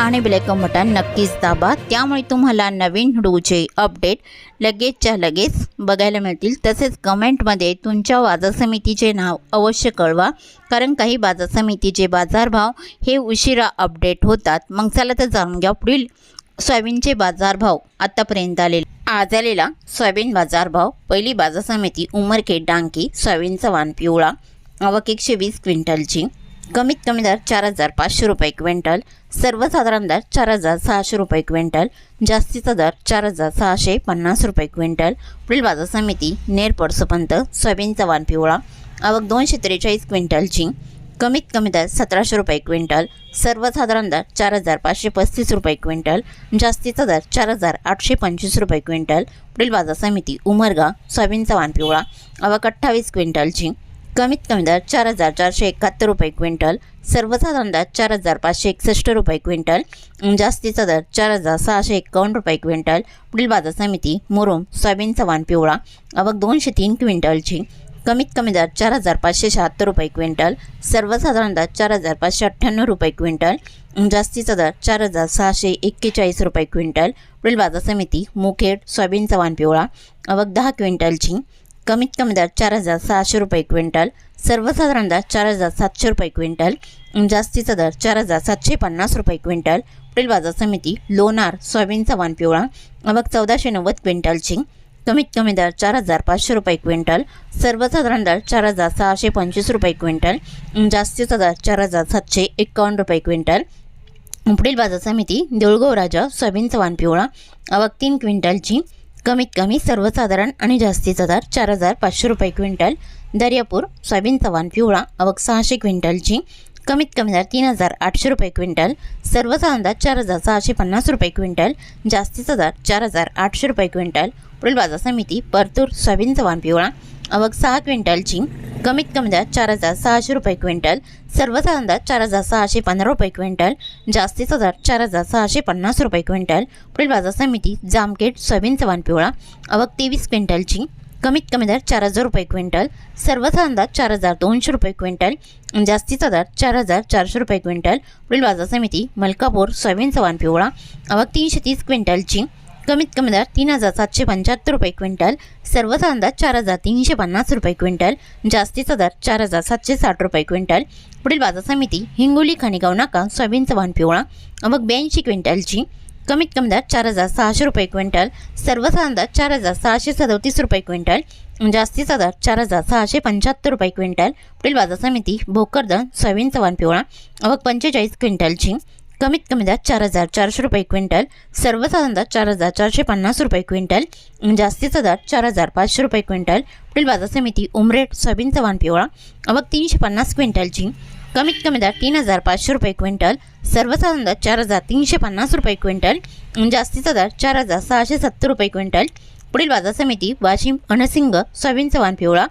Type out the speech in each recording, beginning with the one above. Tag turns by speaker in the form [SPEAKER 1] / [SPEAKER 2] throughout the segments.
[SPEAKER 1] आणि bell icon button नक्कीच दाबा. त्यामुळे तुम्हाला नवीन व्हिडिओचे अपडेट लगेचच्या लगेच बघायला मिळतील. तसेच कमेंटमध्ये तुमच्या बाजार समितीचे नाव अवश्य कळवा. कारण काही बाजार समितीचे बाजारभाव हे उशिरा अपडेट होतात. मग चला तर जाणून घ्या पुढील सोयाबीनचे बाजारभाव आतापर्यंत आलेले. आज आलेला सोयाबीन बाजारभाव. पहिली बाजार समिती उमरखेड डांकी सोयाबीनचा वाण पिवळा. आवक एकशे वीस क्विंटलची. कमीत कमी दर चार हजार पाचशे रुपये क्विंटल सर्वसाधारण दर चार हजार सहाशे रुपये क्विंटल जास्तीचा दर चार हजार सहाशे पन्नास रुपये क्विंटल. पुढील बाजार समिती नेर पडसोपंत सोयाबीनचा चव्हाण पिवळा आवक दोनशे त्रेचाळीस क्विंटलची. कमीत कमी दर सतराशे रुपये क्विंटल सर्वसाधारण दर चार हजार पाचशे पस्तीस रुपये क्विंटल जास्तीचा दर चार हजार आठशे पंचवीस रुपये क्विंटल. पुढील बाजार समिती उमरगा सोयाबीनचा वाण पिवळा आवक अठ्ठावीस क्विंटलची. कमीत कमी दर चार हजार चारशे एकाहत्तर रुपये क्विंटल सर्वसाधारण दर चार हजार पाचशे एकसष्ट रुपये क्विंटल जास्तीचा दर चार हजार सहाशे एकावन्न रुपये क्विंटल. पुढील बाजार समिती मुरुम सोयाबीनचा वाण पिवळा आवक दोनशे तीन क्विंटलची. कमीत कमी दर चार हजार पाचशे शहात्तर रुपये क्विंटल सर्वसाधारण दर चार हजार पाचशे अठ्ठ्याण्णव रुपये क्विंटल जास्तीचा दर चार हजार सहाशे एक्केचाळीस रुपये क्विंटल. पुढील बाजार समिती मुखेड सोयाबीनचा वाण पिवळा आवक दहा क्विंटलची. कमीत कमी दर चार हजार सहाशे रुपये क्विंटल सर्वसाधारण दर चार हजार सातशे रुपये क्विंटल जास्तीचा दर चार हजार सातशे पन्नास रुपये क्विंटल. पुढील बाजार समिती लोणार सोयाबीनचा वान पिवळा आवक चौदाशे नव्वद क्विंटलची. कमीत कमी दर चार हजार पाचशे रुपये क्विंटल सर्वसाधारण दर चार हजार सहाशे पंचवीस रुपये क्विंटल जास्तीचा दर चार हजार सातशे एकावन्न रुपये क्विंटल. पुढील बाजार समिती देऊळगाव राजा सोयाबीनचा वान पिवळा आवक तीन क्विंटलची. कमीत कमी सर्वसाधारण आणि जास्तीचा दर चार हजार पाचशे रुपये क्विंटल दर्यापूर सोयाबीन चव्हाण पिवळा आवक सहाशे क्विंटलची कमीत कमी दर तीन हजार आठशे रुपये क्विंटल सर्वसाधारण दर चार हजार सहाशे पन्नास रुपये क्विंटल जास्तीचा दर चार हजार आठशे रुपये क्विंटल पुढील बाजार समिती परतूर सोयाबीन चव्हाण पिवळा आवक सहा क्विंटलची कमीत कमी दर चार हजार सहाशे रुपये क्विंटल सर्वसाधारण दर चार हजार सहाशे पंधरा रुपये क्विंटल जास्तीचा दर चार हजार सहाशे पन्नास रुपये क्विंटल. पुढील बाजार समिती जामखेड सोयाबीन वाण पिवळा. आवक तेवीस क्विंटलची कमीत कमी दर चार हजार रुपये क्विंटल सर्वसाधारण दर चार हजार दोनशे रुपये क्विंटल जास्तीचा दर चार हजार चारशे रुपये क्विंटल. पुढील बाजार समिती मलकापूर सोयाबीन वाण पिवळा. आवक तीनशे तीस क्विंटलची कमीत कमी दर तीन हजार सातशे पंच्याहत्तर रुपये क्विंटल सर्वसाधारण दर चार हजार तीनशे पन्नास रुपये क्विंटल जास्तीचा दर चार हजार सातशे साठ रुपये क्विंटल. पुढील बाजार समिती हिंगोली खाणेगाव नाका सोयाबीनचा वाहन पिवळा आवक ब्याऐंशी क्विंटलची कमीत कमी दर चार हजार सहाशे रुपये क्विंटल सर्वसाधारण दर चार हजार सहाशे सदतीस रुपये क्विंटल जास्तीचा दर चार हजार सहाशे पंच्याहत्तर रुपये क्विंटल. पुढील बाजार समिती भोकरदन सोयाबीनचा वाहन पिवळा आवक पंचेचाळीस क्विंटलची कमीत कमी दर चार हजार चारशे रुपये क्विंटल सर्वसाधारण दर चार हजार चारशे पन्नास रुपये क्विंटल जास्तीचा दर चार हजार पाचशे रुपये क्विंटल. पुढील बाजार समिती उमरेट सोयाबीनचा वाण पिवळा. अवघ तीनशे पन्नास क्विंटलची. कमीत कमी दर तीन हजार पाचशे रुपये क्विंटल सर्वसाधारण दर चार हजार तीनशे पन्नास रुपये क्विंटल जास्तीचा दर चार हजार सहाशे सत्तर रुपये क्विंटल. पुढील बाजार समिती वाशिम अणसिंग सोयाबीनचा वाण पिवळा.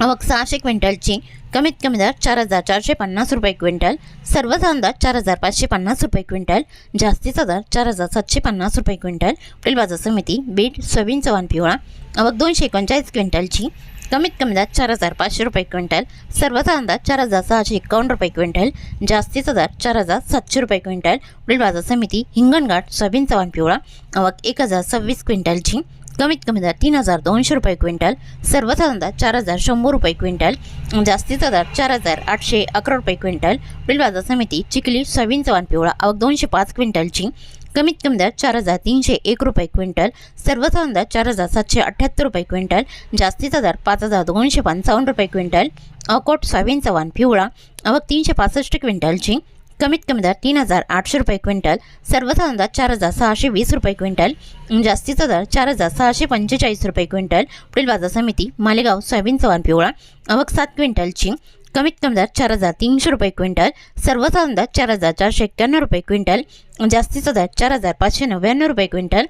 [SPEAKER 1] अवघ सहाशे क्विंटलची. कमीत कमी दर चार हजार चारशे पन्नास रुपये क्विंटल सर्वसाधारण दर चार हजार पाचशे पन्नास रुपये क्विंटल जास्तीचा दर चार हजार सातशे पन्नास रुपये क्विंटल पुढील बाजार समिती बीड सोयाबीन चव्हाण पिवळा अवघ दोनशे एकोणचाळीस क्विंटलची कमीत कमी दर चार हजार पाचशे रुपये क्विंटल सर्वसाधारण दर चार हजार सहाशे एकावन्न रुपये क्विंटल जास्तीचा दर चार हजार सातशे रुपये क्विंटल पुढील बाजार समिती हिंगणघाट सोयाबीन चव्हाण पिवळा अवघ एक हजार सव्वीस क्विंटलची कमीत कमी दर तीन हजार दोनशे रुपये क्विंटल सर्वसाधारण दर चार हजार शंभर रुपये क्विंटल जास्तीचा दर चार हजार आठशे अकरा रुपये क्विंटल बिल बाजार समिती चिखली सोयाबीन वाण पिवळा आवक दोनशे पाच क्विंटलची कमीत कमी दर चार हजार तीनशे एक रुपये क्विंटल सर्वसाधारण दर चार हजार सातशे अठ्ठ्याहत्तर रुपये क्विंटल जास्तीचा दर पाच हजार दोनशे पंचावन्न रुपये क्विंटल अकोट सोयाबीन वाण पिवळा आवक तीनशे पासष्ट क्विंटलची कमीत कमी दर तीन हजार आठशे रुपये क्विंटल सर्वसाधारण दर चार हजार सहाशे वीस रुपये क्विंटल जास्तीचा दर चार हजार सहाशे पंचेचाळीस रुपये क्विंटल पुढील बाजार समिती मालेगाव सोयाबीन चव्हाण पिवळा अवक सात क्विंटलची कमीत कमी दर चार हजार तीनशे रुपये क्विंटल सर्वसाधारण दर चार हजार चारशे एक्क्याण्णव रुपये क्विंटल जास्तीचा दर चार हजार पाचशे नव्याण्णव रुपये क्विंटल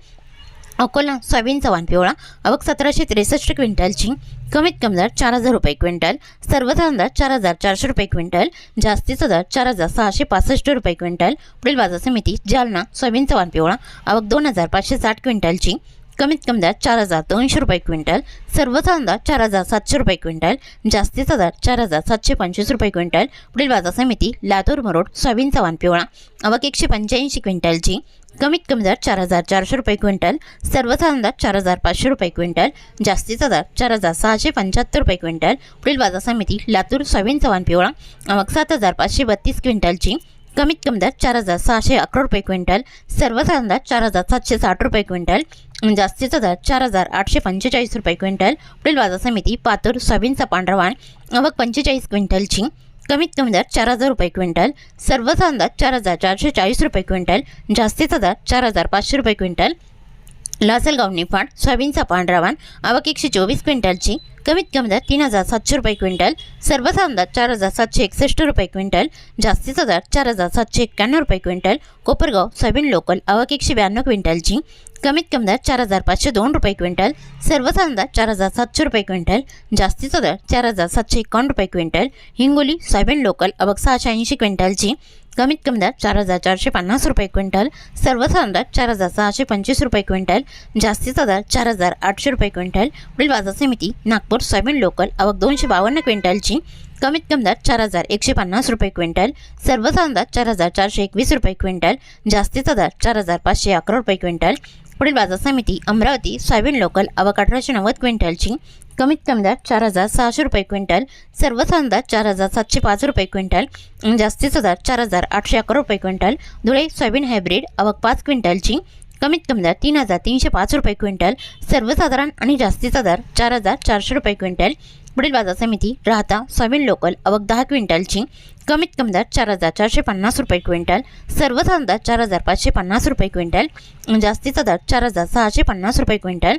[SPEAKER 1] अकोला सोयाबीन चव्हाण पिवळा. आवक सतराशे त्रेसष्ट क्विंटलची. कमीत कमी दर चार हजार रुपये क्विंटल. सर्वसाधारण दर चार हजार चारशे रुपये क्विंटल. जास्तीचा दर चार हजार सहाशे पासष्ट रुपये क्विंटल. पुढील बाजार समिती जालना सोयाबीन चव्हाण पिवळा. आवक दोन हजार पाचशे साठ क्विंटलची. कमीत कमी दर चार हजार दोनशे रुपये क्विंटल सर्वसाधारण दर चार हजार सातशे रुपये क्विंटल जास्तीचा दर चार हजार सातशे पंचवीस रुपये क्विंटल पुढील बाजार समिती लातूर मरोड सोयाबीन चव्हाण पिवळा. आवक एकशे पंच्याऐंशी क्विंटलची. कमीत कमी दर चार हजार चारशे रुपये क्विंटल सर्वसाधारण दर चार हजार पाचशे रुपये क्विंटल जास्तीचा दर चार हजार सहाशे पंच्याहत्तर रुपये क्विंटल पुढील बाजार समिती लातूर सोयाबीन चव्हाण पिवळा. आवक सात हजार पाचशे बत्तीस क्विंटलची. कमीत कमी दर चार हजार सहाशे अकरा रुपये क्विंटल सर्वसाधारण दर चार हजार सातशे साठ रुपये क्विंटल जास्तीचा दर चार हजार आठशे पंचेचाळीस रुपये क्विंटल पुढील बाजार समिती पातूर सोयाबीनचा पांढरवाण आवक पंचेचाळीस क्विंटलची कमीत कमी दर चार हजार रुपये क्विंटल सर्वसाधारण दर चार हजार चारशे चाळीस रुपये क्विंटल जास्तीचा दर चार हजार पाचशे रुपये क्विंटल लासलगाव निफाड सोयाबीनचा पांढरावान आवक एकशे चोवीस क्विंटलची कमीत कमी दर तीन हजार सातशे रुपये क्विंटल सर्वसाधारण दर चार हजार सातशे एकसष्ट रुपये क्विंटल जास्तीचा दर चार हजार सातशे एक्क्याण्णव रुपये क्विंटल कोपरगाव सोयाबीन लोकल आवक एकशे ब्याण्णव क्विंटलची कमीत कमी दर चार हजार पाचशे दोन रुपये क्विंटल सर्वसाधारण दर चार हजार सातशे रुपये क्विंटल जास्तीचा दर चार हजार सातशे एकावन्न रुपये क्विंटल हिंगोली सोयाबीन लोकल आवक सहाशे ऐंशी क्विंटलची कमीत कमी दर चार हजार चारशे पन्नास रुपये क्विंटल सर्वसाधारण दर चार हजार सहाशे पंचवीस रुपये क्विंटल जास्तीचा दर चार हजार आठशे रुपये क्विंटल. पुढील बाजार समिती नागपूर सोयाबीन लोकल आवक दोनशे बावन्न क्विंटलची कमीत कमी दर चार हजार एकशे पन्नास रुपये क्विंटल सर्वसाधारण दर चार हजार चारशे एकवीस रुपये क्विंटल जास्तीचा दर चार हजार पाचशे अकरा रुपये क्विंटल. पुढील बाजार समिती अमरावती सोयाबीन लोकल आवक अठराशे नव्वद क्विंटलची कमीत कमी दर चार हजार सहाशे रुपये क्विंटल सर्वसाधारण दर चार हजार सातशे पाच रुपये क्विंटल जास्तीचा दर चार हजार आठशे अकरा रुपये क्विंटल धुळे सोयाबीन हायब्रिड आवक पाच क्विंटलची कमीत कमी दर तीन हजार तीनशे पाच रुपये क्विंटल सर्वसाधारण आणि जास्तीचा दर चार हजार चारशे रुपये क्विंटल पुढील बाजार समिती राहता सोयाबीन लोकल अवक दहा क्विंटलची कमीत कमी दर चार हजार चारशे पन्नास रुपये क्विंटल सर्वसाधारण दर चार हजार पाचशे पन्नास रुपये क्विंटल जास्तीचा दर चार हजार सहाशे पन्नास रुपये quintal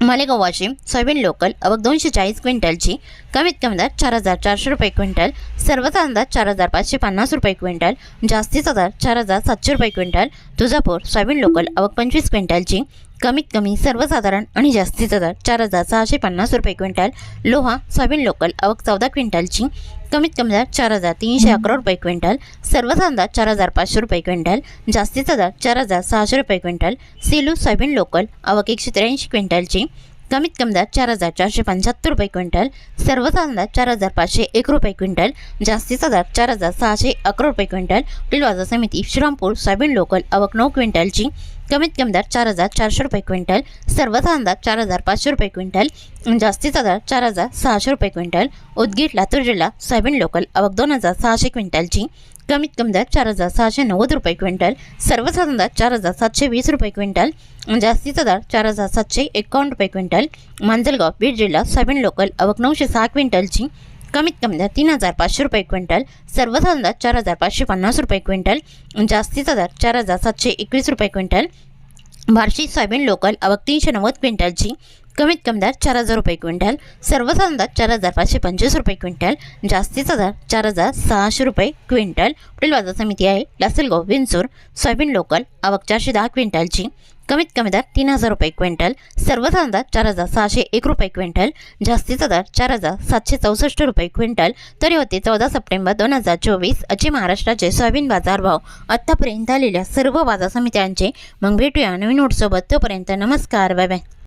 [SPEAKER 1] Malegaon Washim soybean local अवघ दोनशे चाळीस क्विंटलची कमीत कमी दर चार हजार चारशे रुपये क्विंटल सर्वसाधारण दर चार हजार पाचशे पन्नास रुपये क्विंटल जास्तीचा दर चार हजार सातशे रुपये क्विंटल तुळजापूर सोयाबीन लोकल अवघ पंचवीस क्विंटलची कमीत कमी सर्वसाधारण आणि जास्तीचा दर चार हजार सहाशे पन्नास रुपये क्विंटल लोहा सोयाबीन लोकल आवक चौदा क्विंटलची कमीत कमी दर चार हजार तीनशे अकरा रुपये क्विंटल सर्वसाधारण दर चार हजार पाचशे रुपये क्विंटल जास्तीचा दर चार हजार सहाशे रुपये क्विंटल सेलू सोयाबीन लोकल आवक एकशे त्र्याऐंशी क्विंटलची कमीत कमी दर चार हजार चारशे पंच्याहत्तर रुपये क्विंटल सर्वसाधारण दर चार हजार पाचशे एक रुपये क्विंटल जास्तीचा दर चार हजार सहाशे अकरा रुपये क्विंटल. पुढील बाजार समिती श्रीरामपूर सोयाबीन लोकल आवक नऊ क्विंटलची कमीत कमी दर चार हजार चारशे रुपये क्विंटल सर्वसाधारण दर चार हजार पाचशे रुपये क्विंटल जास्तीचा दर चार हजार सहाशे रुपये क्विंटल. उदगीर लातूर जिल्हा सोयाबीन लोकल आवक दोन हजार सहाशे क्विंटलची कमीत कमी दर चार हजार सहाशे नव्वद रुपये क्विंटल सर्वसाधारण दर चार हजार सातशे वीस रुपये क्विंटल जास्तीचा दर चार हजार सातशे एकावन्न रुपये क्विंटल मांजलगाव बीड जिल्हा सोयाबीन लोकल आवक नऊशे सहा क्विंटलची कमीत कमी दर तीन हजार पाचशे रुपये क्विंटल सर्वसाधारण दर चार हजार पाचशे पन्नास रुपये क्विंटल जास्तीचा दर चार हजार सातशे एकवीस रुपये क्विंटल बार्शी सोयाबीन लोकल आवक तीनशे नव्वद क्विंटलची कमीत कमी दर चार हजार रुपये क्विंटल सर्वसाधारण दर चार हजार पाचशे पंचवीस रुपये क्विंटल जास्तीचा दर चार हजार सहाशे रुपये क्विंटल. पुढील बाजार समिती आहे लासलगाव विंचूर सोयाबीन लोकल आवक चारशे दहा क्विंटलची. कमीत कमी दर तीन हजार रुपये क्विंटल सर्वसाधारण दर चार हजार सहाशे एक रुपये क्विंटल जास्तीचा दर चार हजार सातशे चौसष्ट रुपये क्विंटल. तरी होते चौदा सप्टेंबर दोन हजार चोवीस असे महाराष्ट्राचे सोयाबीन बाजारभाव आत्तापर्यंत आलेल्या सर्व बाजार समित्यांचे मग भेटूया नवीन नोटसोबत तोपर्यंत नमस्कार बाय बाय.